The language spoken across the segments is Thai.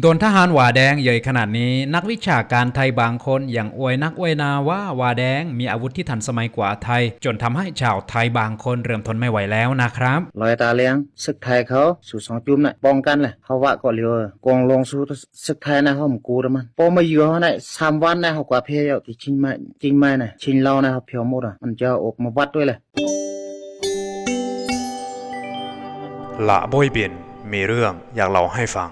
โดนทหารหวาแดงใหญ่ขนาดนี้ นักวิชาการไทยบางคนอย่างอวยนักอวยนาว่าหวาแดงมีอาวุธที่ทันสมัยกว่าไทย จนทำให้ชาวไทยบางคนเริ่มทนไม่ไหวแล้วนะครับลอยตาเลี้ยงศึกไทยเขาสู่สองจุ่มน่ะป้องกันเลยเขาว่าก็เลียวกองลงสู่ศึกไทยนะเขาหมกูแล้วมันพอมาอยู่เขาเนี่ยสามวันนะเขากว่าเพยที่จริงไหมจริงไหมนะชิงเรานะเขาเพียวหมดอะมันจะออกมาวัดด้วยเลยละโบยเบียนมีเรื่องอยากเล่าให้ฟัง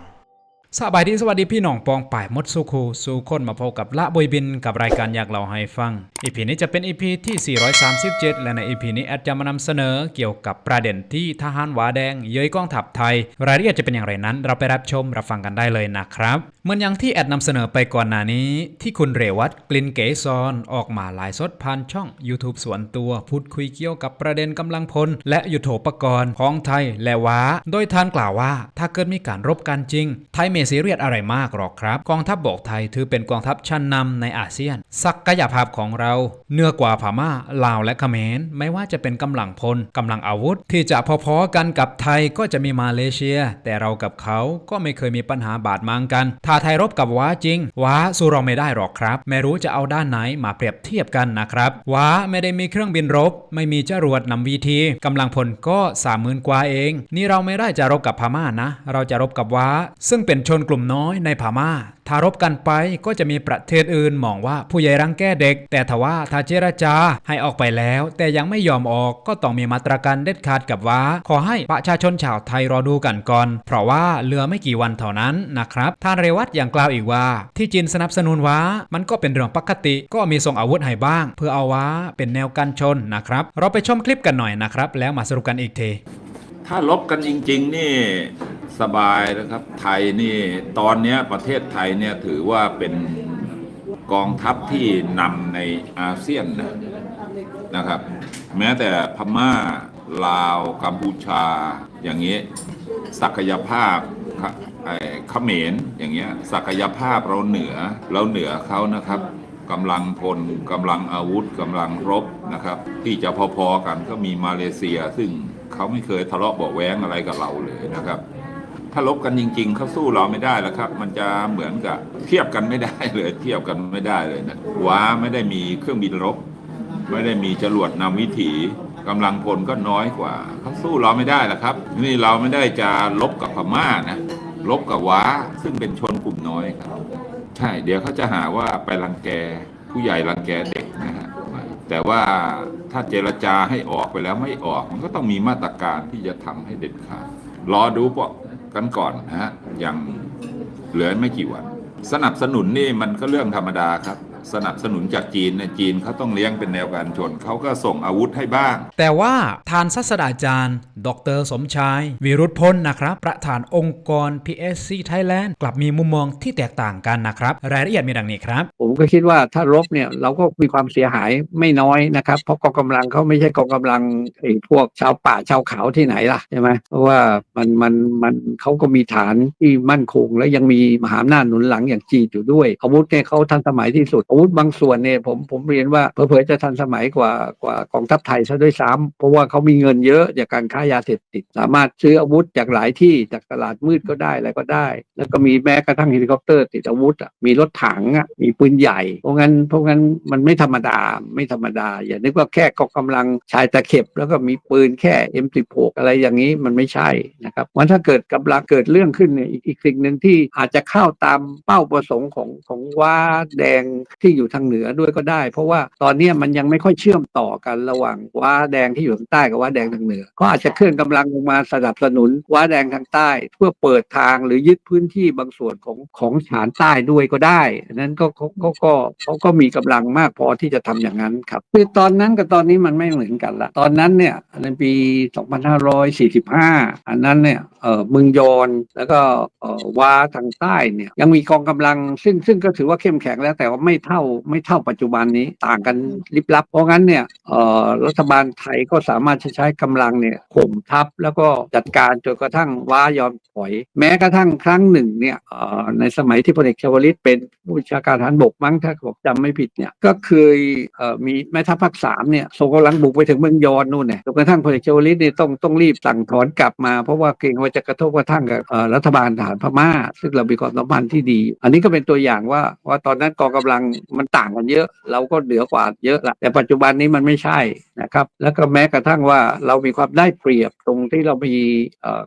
สบายดีสวัสดีพี่น้องปองป่ายมดสุคูสูคนมาพบกับละบอยบินกับรายการอยากเล่าให้ฟังอีพีนี้จะเป็นอีพีที่ 437 และในอีพีนี้แอดจะมานำเสนอเกี่ยวกับประเด็นที่ทหารหวาแดง เย้ยกองทัพไทย รายละเอียดจะเป็นอย่างไรนั้น เราไปรับชมรับฟังกันได้เลยนะครับเหมือนอย่างที่แอดนำเสนอไปก่อนหน้านี้ ที่คุณเรวัตกลินเกซอนออกมาหลายสดผ่านช่อง YouTube ส่วนตัวพูดคุยเกี่ยวกับประเด็นกำลังพล และยุทโธปกรณ์ของไทยและว้าโดยท่านกล่าวว่า ถ้าเกิดมีการรบกันจริง ไทยเมซีเรียสอะไรมากหรอกครับ กองทัพบบกไทยถือเป็นกองทัพชั้นนำในอาเซียน ศักยภาพของเราเหนือกว่าพม่าลาวและเขมร ไม่ว่าจะเป็นกำลังพลกำลังอาวุธ ที่จะพอๆกันกับไทยก็จะมีมาเลเซีย แต่เรากับเขาก็ไม่เคยมีปัญหาบาดหมางกันถ้าไทยรบกับว้าจริงว้าสู้เราไม่ได้หรอกครับ ไม่รู้จะเอาด้านไหนมาเปรียบเทียบกันนะครับว้าไม่ได้มีเครื่องบินรบ ไม่มีจรวดนำวีทีกำลังพลก็สามหมื่นกว่าเอง นี่เราไม่ได้จะรบกับพม่านะ เราจะรบกับว้า ซึ่งเป็นชนกลุ่มน้อยในพม่าถ้ารบกันไปก็จะมีประเทศอื่นมองว่าผู้ใหญ่รังแกเด็ก แต่ทว่าถ้าเจรจาให้ออกไปแล้ว แต่ยังไม่ยอมออกก็ต้องมีมาตรการเด็ดขาดกับว่า ขอให้ประชาชนชาวไทยรอดูกันก่อน เพราะว่าเหลือไม่กี่วันเท่านั้นนะครับท่านเรวัตยังกล่าวอีกว่า ที่จีนสนับสนุนว่ามันก็เป็นเรื่องปกติ ก็มีส่งอาวุธให้บ้าง เพื่อเอาว่าเป็นแนวกันชนนะครับ เราไปชมคลิปกันหน่อยนะครับ แล้วมาสรุปกันอีกที ถ้าลบกันจริง ๆ นี่สบายนะครับ ไทยนี่ตอนนี้ประเทศไทยเนี่ยถือว่าเป็นกองทัพที่นำในอาเซียนนะนะครับ แม้แต่พม่าลาวกัมพูชาอย่างนี้ ศักยภาพขไอ้เขมรอย่างเงี้ยศักยภาพเราเหนือเราเหนือเขานะครับกำลังพลกำลังอาวุธกำลังรบนะครับ ที่จะพอๆกันก็มีมาเลเซียซึ่ง เขาไม่เคยทะเลาะเบาแว้งอะไรกับเราเลยนะครับ ถ้าลบกันจริง ๆ เขาสู้เราไม่ได้แล้วครับ มันจะเหมือนกับเทียบกันไม่ได้เลย เทียบกันไม่ได้เลยนะว้าไม่ได้มีเครื่องบินรบ ไม่ได้มีจรวดนำวิถีกำลังพลก็น้อยกว่าเขาสู้เราไม่ได้แล้วครับ นี่เราไม่ได้จะลบกับพม่านะลบกับว้าซึ่งเป็นชนกลุ่มน้อยครับ ใช่ เดี๋ยวเขาจะหาว่าไปรังแกผู้ใหญ่รังแกเด็กนะฮะ แต่ว่าถ้าเจรจาให้ออกไปแล้วไม่ออก มันก็ต้องมีมาตรการที่จะทำให้เด็ดขาดรอดูปะกันก่อนนะฮะยังเหลือไม่กี่วัน สนับสนุนนี่มันก็เรื่องธรรมดาครับ สนับสนุนจากจีนเนี่ยจีนเขาต้องเลี้ยงเป็นแนวการชนเขาก็ส่งอาวุธให้บ้าง แต่ว่าทานศาสตราจารย์ ดร สมชาย วิรุธพลนะครับ ประธานองค์กร PSC Thailand กลับมีมุมมองที่แตกต่างกันนะครับ รายละเอียดมีดังนี้ครับ ผมก็คิดว่าถ้ารบเนี่ยเราก็มีความเสียหายไม่น้อยนะครับ เพราะกองกำลังเขาไม่ใช่กองกำลังไอ้พวกชาวป่าชาวเขาที่ไหนล่ะใช่ไหมเพราะว่ามันมันมันเขาก็มีฐานที่มั่นคง และยังมีมหาอำนาจหนุนหลังอย่างจีนอยู่ด้วยอาวุธเนี่ยเขาทันสมัยที่สุดอาวุธบางส่วนเนี่ยผมผมเรียนว่าเผลอๆจะทันสมัยกว่ากว่ากองทัพไทยซะด้วยซ้ำเพราะว่าเขามีเงินเยอะจากการค้ายาเสพติด สามารถซื้ออาวุธจากหลายที่จากตลาดมืดก็ได้อะไรก็ได้ แล้วก็มีแม้กระทั่งเฮลิคอปเตอร์ติดอาวุธอะมีรถถังอะมีปืนใหญ่ เพราะงั้นเพราะงั้นมันไม่ธรรมดาไม่ธรรมดา อย่านึกว่าแค่กองกำลังชายตะเข็บ แล้วก็มีปืนแค่ M16 อะไรอย่างนี้มันไม่ใช่นะครับวันถ้าเกิดกำลังเกิดเรื่องขึ้นเนี่ยอีกสิ่งหนึ่งที่อาจจะเข้าตามเป้าประสงค์ของของว้าแดงทที่อยู่ทางเหนือด้วยก็ได้ เพราะว่าตอนนี้มันยังไม่ค่อยเชื่อมต่อกันระหว่างว้าแดงที่อยู่ทางใต้กับว้าแดงทางเหนือ ก็อาจจะเคลื่อนกำลังลงมาสนับสนุนว้าแดงทางใต้ เพื่อเปิดทางหรือยึดพื้นที่บางส่วนของของฐานใต้ด้วยก็ได้นั้นก็เขาก็ก็เขาก็มีกำลังมากพอที่จะทำอย่างนั้นครับคือตอนนั้นกับตอนนี้มันไม่เหมือนกันละตอนนั้นเนี่ยในปี 2545 อันนั้นเนี่ยเออมึงยอนแล้วก็เออว้าทางใต้เนี่ยยังมีกองกำลังซึ่งซึ่งก็ถือว่าเข้มแข็งแล้วแต่ว่าไม่เท่าท่าไม่เท่าปัจจุบันนี้ต่างกันลิบลับ เพราะงั้นเนี่ยเอ่อรัฐบาลไทยก็สามารถจะใช้กำลังเนี่ยข่มทัพแล้วก็จัดการจนกระทั่งว้ายอมถอย แม้กระทั่งครั้งหนึ่งเนี่ยเอ่อในสมัยที่พลเอกชวลิตเป็นผู้บัญชาการทหารบกมั้งถ้าผมจำไม่ผิดเนี่ยก็เคยเอ่อมีแม่ทัพภาคสามเนี่ยส่งกำลังบุกไปถึงเมืองยอนนู่นเนี่ยจนกระทั่งพลเอกชวลิตเนี่ยต้องต้องรีบสั่งถอนกลับมา เพราะว่าเกรงว่าจะกระทบกระทั่งกับเอ่อรัฐบาลทหารพม่า ซึ่งเรามีความสัมพันธ์ที่ดี อันนี้ก็เป็นตัวอย่างว่าว่าตอนนั้นกองกำลังมันต่างกันเยอะ เราก็เหนือกว่าเยอะละแต่ปัจจุบันนี้มันไม่ใช่นะครับ แล้วก็แม้กระทั่งว่าเรามีความได้เปรียบตรงที่เรามี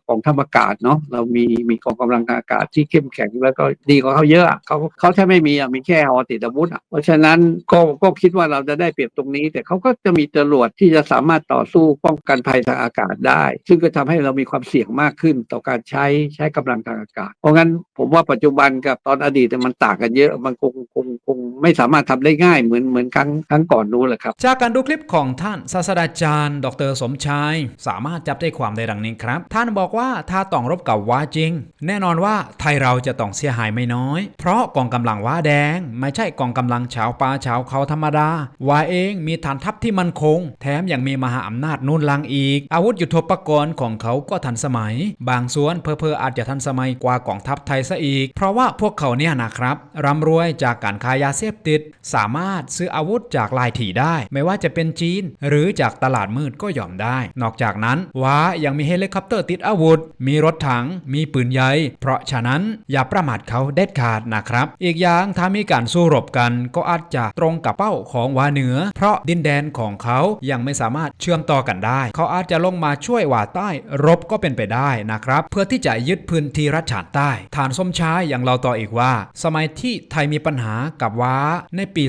กองทัพอากาศเนาะเรามีมีกองกำลังทางอากาศที่เข้มแข็งแล้วก็ดีกว่าเขาเยอะเขาเขาแทบไม่มีอะมีแค่ฮอติดอาวุธอะเพราะฉะนั้นก็ก็คิดว่าเราจะได้เปรียบตรงนี้ แต่เขาก็จะมีจรวดที่จะสามารถต่อสู้ป้องกันภัยทางอากาศได้ ซึ่งก็ทำให้เรามีความเสี่ยงมากขึ้นต่อการใช้ใช้กำลังทางอากาศ เพราะงั้นผมว่าปัจจุบันกับตอนอดีตมันต่างกันเยอะมันคงคงคงไม่สามารถทำได้ง่ายเหมือนเหมือนครั้งครั้งก่อนนู้นแหละครับ จากการดูคลิปของท่านศาสตราจารย์ ดรสมชาย สามารถจับได้ความได้ดังนี้ครับ ท่านบอกว่าถ้าต้องรบกับว้าจริง แน่นอนว่าไทยเราจะต้องเสียหายไม่น้อย เพราะกองกำลังว้าแดง ไม่ใช่กองกำลังชาวป่าชาวเขาธรรมดาว้าเองมีฐานทัพที่มั่นคง แถมยังมีมหาอำนาจนุ่นลังอีก อาวุธยุทโธปกรณ์ของเขาก็ทันสมัย บางส่วนเพอเพออาจจะทันสมัยกว่ากองทัพไทยซะอีก เพราะว่าพวกเขาเนี่ยนะครับร่ำรวยจากการค้ายาเสพติด สามารถซื้ออาวุธจากลายถี่ได้ ไม่ว่าจะเป็นจีน หรือจากตลาดมืดก็ยอมได้ นอกจากนั้นว้ายังมีเฮลิคอปเตอร์ติดอาวุธ มีรถถัง มีปืนใหญ่ เพราะฉะนั้นอย่าประมาทเขาเด็ดขาดนะครับ อีกอย่างถ้ามีการสู้รบกันก็อาจจะตรงกับเป้าของวาเหนือ เพราะดินแดนของเขายังไม่สามารถเชื่อมต่อกันได้ เขาอาจจะลงมาช่วยวาใต้รบก็เป็นไปได้นะครับ เพื่อที่จะยึดพื้นที่รัชฉานใต้ ฐานสมชายอย่างเราต่ออีกว่า สมัยที่ไทยมีปัญหากับว้าในปี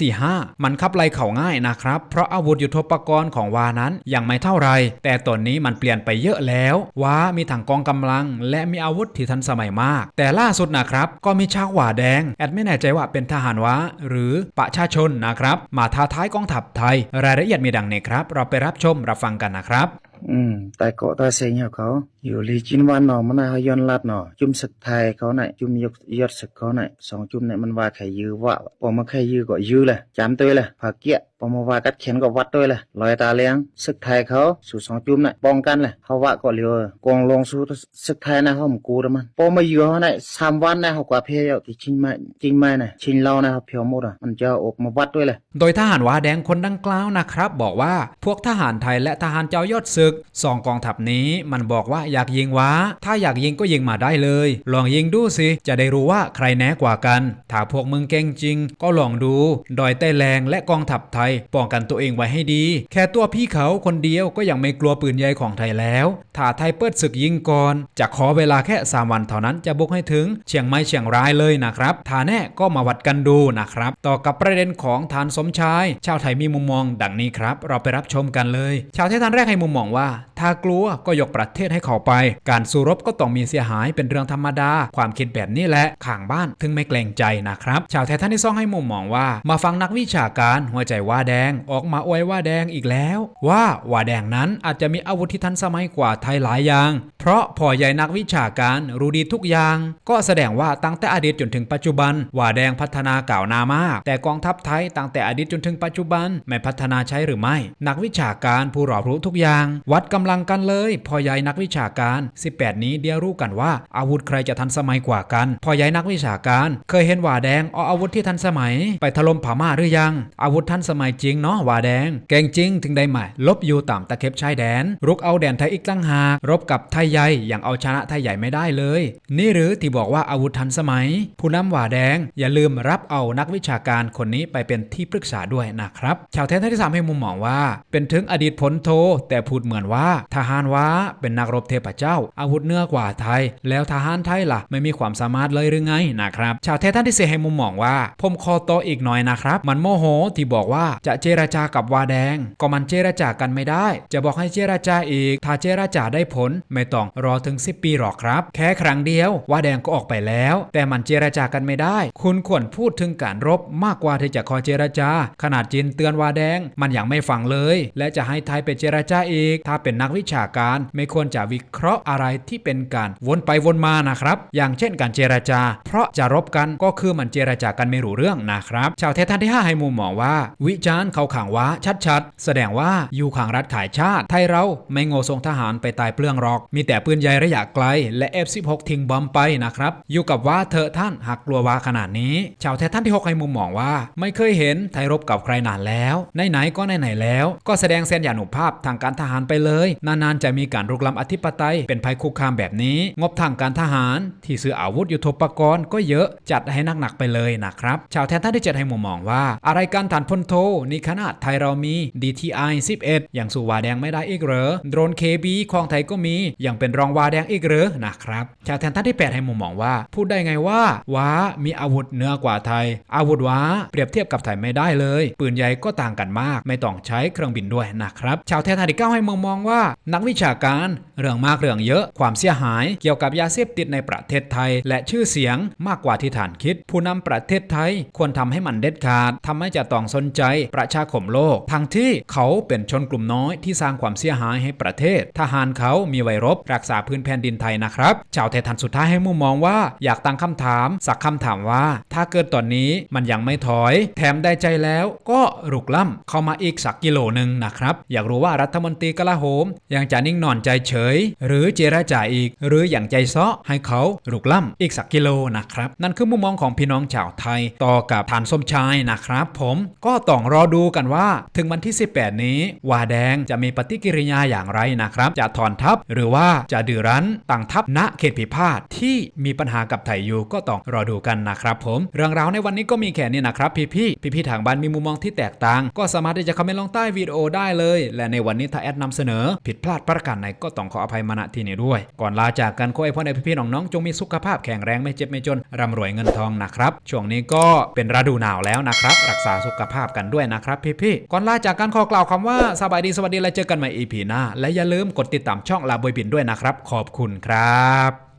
2545 มันขับไล่เขาง่ายนะครับ เพราะอาวุธยุทโธปกรณ์ของวานั้นยังไม่เท่าไร แต่ตอนนี้มันเปลี่ยนไปเยอะแล้วว้ามีถังกองกำลัง และมีอาวุธที่ทันสมัยมาก แต่ล่าสุดนะครับ ก็มีชาวหว่าแดง แอดไม่แน่ใจว่าเป็นทหารว้าหรือประชาชนนะครับ มาท้าทายกองทัพไทย รายละเอียดมีดังนี้ครับ เราไปรับชมรับฟังกันนะครับอืมแต่กาะแต่เสียงขอเขา อยู่ลีจินวันหนอมันนะเขาย้อนลัดหนอจุ่มศึกไทยเขาหน่ะจุ่มยกยอดศึกเขาหน่ะสองจุ่มเนี่ยมันว่าใครยื้อว่าพอมาใครยื้อก็ยื้อเลยจำตัวเลยผาเกี้ยพอมาว่ากัดเขียนก็วัดด้วเลยลอยตาเลี้ยงศึกไทยเขาสู่สองจุ่มน่ะป้องกันเลยเขาว่าก็เลียวกองลงสู่ศึกไทยนะเขามกูดมันพอมายื้อเขาหน่ะสามวันนะเขากว่าเพียที่ชิงไม่จริงไม่น่ะชิงเรานะเขาเพียวหมดอะมันจะออกมาวัดด้วยเลยโดยทหารว้าแดงคนดังกล่าวนะครับ บอกว่าพวกทหารไทยและทหารเจ้ายอดึกสองกองทัพนี้มันบอกว่าอยากยิงว้าถ้าอยากยิงก็ยิงมาได้เลย ลองยิงดูสิจะได้รู้ว่าใครแน่กว่ากัน ถ้าพวกมึงเก่งจริง ก็ลองดูดอยใต้แรงและกองทัพไทยป้องกันตัวเองไว้ให้ดี แค่ตัวพี่เขาคนเดียวก็ยังไม่กลัวปืนใหญ่ของไทยแล้วถ้าไทยเปิดศึกยิงก่อนจะขอเวลาแค่3วันเท่านั้นจะบุกให้ถึงเชียงใหม่เชียงรายเลยนะครับถ้าแน่ก็มาวัดกันดูนะครับ ต่อกับประเด็นของทานสมชาย ชาวไทยมีมุมมอง ดังนี้ครับ เราไปรับชมกันเลย ชาวไทยท่านแรกให้มุมมองว่า ถ้ากลัวก็ยกประเทศให้เขาไป การสู้รบก็ต้องมีเสียหายเป็นเรื่องธรรมดา ความคิดแบบนี้แหละข้างบ้านถึงไม่เกรงใจนะครับ ชาวไทท่านที่ซ่องให้มุมมองว่า มาฟังนักวิชาการหัวใจว่าแดงออกมาอวยว่าแดงอีกแล้ว ว่าว่าแดงนั้นอาจจะมีอาวุธที่ทันสมัยกว่าไทยหลายอย่าง เพราะพอใหญ่นักวิชาการรู้ดีทุกอย่าง ก็แสดงว่าตั้งแต่อดีตจนถึงปัจจุบันว่าแดงพัฒนาก่าวนามาก แต่กองทัพไทยตั้งแต่อดีตจนถึงปัจจุบันไม่พัฒนาใช้หรือไม่ นักวิชาการผู้รอบรู้ทุกอย่างวัดกำลังกันเลยพ่อใหญ่นักวิชาการ 18 นี้เดียวรู้กันว่า อาวุธใครจะทันสมัยกว่ากันพ่อใหญ่นักวิชาการ เคยเห็นว่าแดงเอาอาวุธที่ทันสมัย ไปถล่มพม่าหรือยัง อาวุธทันสมัยจริงเนาะว่าแดง เก่งจริงถึงได้มาลบอยู่ตามตะเข็บชายแดน รุกเอาแดนไทยอีกตั้งหากรบกับไทยใหญ่อย่างเอาชนะไทยใหญ่ไม่ได้เลย นี่หรือที่บอกว่าอาวุธทันสมัย ผู้นำว่าแดง อย่าลืมรับเอานักวิชาการคนนี้ไปเป็นที่ปรึกษาด้วยนะครับชาวเทนที่สามให้มุมมองว่า เป็นถึงอดีตพลโทแต่พูดเหมือนว่าทหารว้าเป็นนักรบเทพเจ้า อาวุธเนื้อกว่าไทย แล้วทหารไทยล่ะ ไม่มีความสามารถเลยหรือไงนะครับ ชาวเทท่านที่เสี่ให้มุมมองว่าผมขอโตออีกหน่อยนะครับ มันโมโหที่บอกว่าจะเจรจากับวาแดง ก็มันเจรจากันไม่ได้ จะบอกให้เจรจาอีก ถ้าเจรจาได้ผลไม่ต้องรอถึง 10 ปีหรอกครับ แค่ครั้งเดียววาแดงก็ออกไปแล้ว แต่มันเจรจากันไม่ได้ คุณควรพูดถึงการรบมากกว่าที่จะคอยเจรจา ขนาดจีนเตือนวาแดง มันยังไม่ฟังเลย และจะให้ไทยไปเจรจาอีกถ้าเป็นนักวิชาการไม่ควรจะวิเคราะห์อะไรที่เป็นการวนไปวนมานะครับ อย่างเช่นการเจรจา เพราะจะรบกันก็คือมันเจรจากันไม่รู้เรื่องนะครับ ชาวเทศท่านที่ 5 ให้มุมมองว่า วิจารณ์เขาขังว้าชัดๆ แสดงว่าอยู่ขังรัฐขายชาติ ไทยเราไม่โง่ส่งทหารไปตายเปลืองหรอก มีแต่ปืนใหญ่ระยะไกล และ F16 ทิ้งบอมไปนะครับ อยู่กับว่าเธอะท่านหักกลัวว่าขนาดนี้ ชาวไทท่านที่ 6 ให้มุมมองว่า ไม่เคยเห็นไทยรบกับใครนานแล้วไหนๆก็ไหนๆแล้ว ก็แสดงแสนยานุภาพทางการทหารไปเลย นานๆจะมีการรุกล้ำอธิปไตย เป็นภัยคุกคามแบบนี้ งบทางการทหาร ที่ซื้ออาวุธยุทโธปกรณ์ก็เยอะจัดให้หนักๆไปเลยนะครับ ชาวแทนท่านที่เจ็ดให้มุมมองว่า อะไรการฐานพลโทนี่ขนาดไทยเรามี DTI 11 อย่างสู่วาแดงไม่ได้อีกเหรอโดรน KB ของไทยก็มีอย่างเป็นรองวาแดงอีกเหรอนะครับชาวแทนท่านที่8ให้มุมมองว่า พูดได้ไงว่าว้ามีอาวุธเหนือกว่าไทย อาวุธว้าเปรียบเทียบกับไทยไม่ได้เลย ปืนใหญ่ก็ต่างกันมาก ไม่ต้องใช้เครื่องบินด้วยนะครับชาวแทนท่านที่เก้าให้มุมมองว่านักวิชาการเรื่องมากเรื่องเยอะความเสียหายเกี่ยวกับยาเสพติดในประเทศไทย และชื่อเสียงมากกว่าที่ฐานคิด ผู้นำประเทศไทยควรทำให้มันเด็ดขาดทำให้จะต้องสนใจประชาคมโลก ทั้งที่เขาเป็นชนกลุ่มน้อยที่สร้างความเสียหายให้ประเทศ ทหารเขามีไวรบรักษาพื้นแผ่นดินไทยนะครับชาวไทยทันสุดท้ายให้มุมมองว่าอยากตั้งคำถาม สักคำถามว่า ถ้าเกิดตอนนี้มันยังไม่ถอย แถมได้ใจแล้วก็รุกล้ำเข้ามาอีกสักกิโลหนึ่งนะครับ อยากรู้ว่ารัฐมนตรีกลาโหมยังจะนิ่งนอนใจเฉย หรือเจรจาอีก หรืออย่างใจเซาะให้เขารุกล้ำอีกสักกิโลนะครับ นั่นคือมุมมองของพี่น้องชาวไทย ต่อกับฐานสมชายนะครับ ผมก็ต้องรอดูกันว่า ถึงวันที่ 18 นี้วาแดงจะมีปฏิกิริยาอย่างไรนะครับ จะถอนทัพหรือว่าจะดื้อรั้นตั้งทัพณเขตพิพาทที่มีปัญหากับไทยอยู่ก็ต้องรอดูกันนะครับผมเรื่องราวในวันนี้ก็มีแค่นี้นะครับ พี่พี่พี่พี่ทางบ้านมีมุมมองที่แตกต่าง ก็สามารถที่จะคอมเมนต์ลงใต้วิดีโอได้เลย และในวันนี้ถ้าแอดนำเสนอ ผิดพลาดประการไหนก็ต้องขออภัยมาณที่นี้ด้วย ก่อนลาจากกันขอให้พ่อในพี่พี่ๆน้องๆจงมีสุขภาพแข็งแรงไม่เจ็บไม่จนร่ำรวยเงินทองนะครับ ช่วงนี้ก็เป็นฤดูหนาวแล้วนะครับ รักษาสุขภาพกันด้วยนะครับพี่พี่ๆก่อนลาจากกันขอกล่าวคำว่าสบายดีสวัสดีและเจอกันใหม่ EP หน้าและอย่าลืมกดติดตามช่องลาบอยบินด้วยนะครับ ขอบคุณครับ